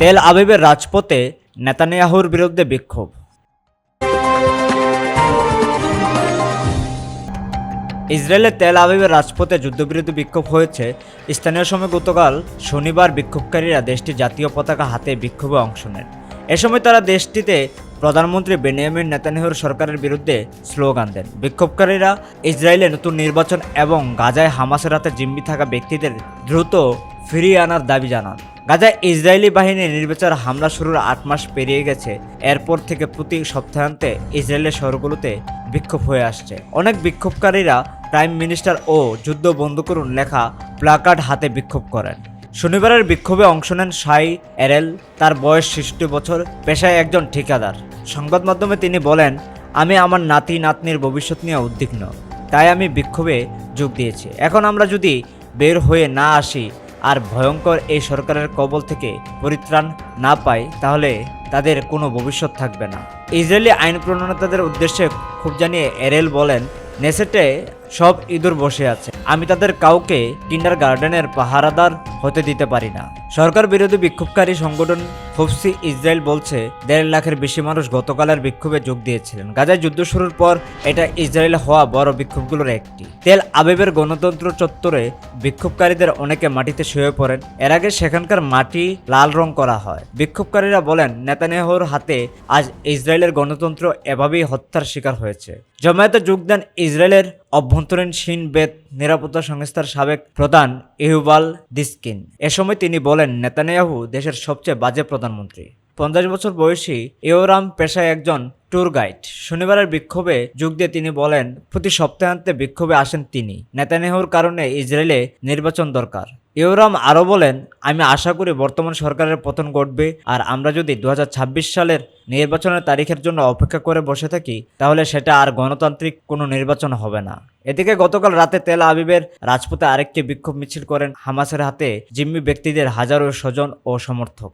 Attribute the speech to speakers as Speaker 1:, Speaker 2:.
Speaker 1: তেল আবিবের রাজপথে নেতানিয়াহুর বিরুদ্ধে বিক্ষোভ ইসরায়েলের তেল আবিবের রাজপথে যুদ্ধবিরোধী বিক্ষোভ হয়েছে স্থানীয় সময় গতকাল শনিবার বিক্ষোভকারীরা দেশটির জাতীয় পতাকা হাতে বিক্ষোভে অংশ নেন এ সময় তারা দেশটিতে প্রধানমন্ত্রী বেনিয়ামিন নেতানিহুর সরকারের বিরুদ্ধে স্লোগান দেন বিক্ষোভকারীরা ইসরায়েলে নতুন নির্বাচন এবং গাজায় হামাসের হাতে জিম্মি থাকা ব্যক্তিদের দ্রুত ফিরিয়ে আনার দাবি জানান গাজা ইসরায়েলি বাহিনীর নির্বিচার হামলা শুরুর আট মাস পেরিয়ে গেছে এরপর থেকে প্রতি সপ্তাহান্তে ইসরায়েলের শহরগুলোতে বিক্ষোভ হয়ে আসছে অনেক বিক্ষোভকারীরা প্রাইম মিনিস্টার ও যুদ্ধ বন্ধ করুন লেখা প্লাকার্ড হাতে বিক্ষোভ করেন শনিবারের বিক্ষোভে অংশ নেন সাই এরেল তার বয়স ষষ্টি বছর পেশায় একজন ঠিকাদার সংবাদ মাধ্যমে তিনি বলেন আমি আমার নাতি নাতনির ভবিষ্যৎ নিয়ে উদ্বিগ্ন তাই আমি বিক্ষোভে যোগ দিয়েছি এখন আমরা যদি বের হয়ে না আসি আর ভয়ঙ্কর এই সরকারের কবল থেকে পরিত্রাণ না পায় তাহলে তাদের কোনো ভবিষ্যৎ থাকবে না ইসরায়েলি আইন প্রণেতাদের উদ্দেশ্যে খুব জানিয়ে এরেল বলেন নেসেটে সব ইঁদুর বসে আছে আমি তাদের কাউকে কিন্ডার গার্ডেনের পাহারাদার হতে দিতে পারি না সরকার বিরোধী বিক্ষোভকারী সংগঠন ফুফসি ইসরায়েল বলছে দেড় লাখের বেশি মানুষ গতকালের বিক্ষোভে যোগ দিয়েছিলেন গাজায় যুদ্ধ শুরুর পর এটা ইসরায়েলে হওয়া বড় বিক্ষোভগুলোর একটি তেল আবেবের গণতন্ত্র চত্বরে বিক্ষোভকারীদের অনেকে মাটিতে শুয়ে পড়েন এর আগে সেখানকার মাটি লাল রং করা হয় বিক্ষোভকারীরা বলেন নেতানেহর হাতে আজ ইসরায়েলের গণতন্ত্র এভাবেই হত্যার শিকার হয়েছে জমায়েতে যোগ দেন ইসরায়েলের অভ্যন্তরীণ সিন বেত নিরাপত্তা সংস্থার সাবেক প্রধান ইহুবাল দিসকিন দিন এ সময় তিনি বলেন নেতানিয়াহু দেশের সবচেয়ে বাজে প্রধানমন্ত্রী পঞ্চাশ বছর বয়সী এওরাম পেশায় একজন ট্যুর গাইড শনিবারের বিক্ষোভে যোগ দিয়ে তিনি বলেন প্রতি সপ্তাহান্তে বিক্ষোভে আসেন তিনি নেতানিয়াহুর কারণে ইসরায়েলে নির্বাচন দরকার ইওরাম আরও বলেন আমি আশা করি বর্তমান সরকারের পতন ঘটবে আর আমরা যদি দু সালের নির্বাচনের তারিখের জন্য অপেক্ষা করে বসে থাকি তাহলে সেটা আর গণতান্ত্রিক কোনো নির্বাচন হবে না এদিকে গতকাল রাতে তেল আবিবের রাজপথে আরেকটি বিক্ষোভ মিছিল করেন হামাসের হাতে জিম্মি ব্যক্তিদের হাজারো স্বজন ও সমর্থক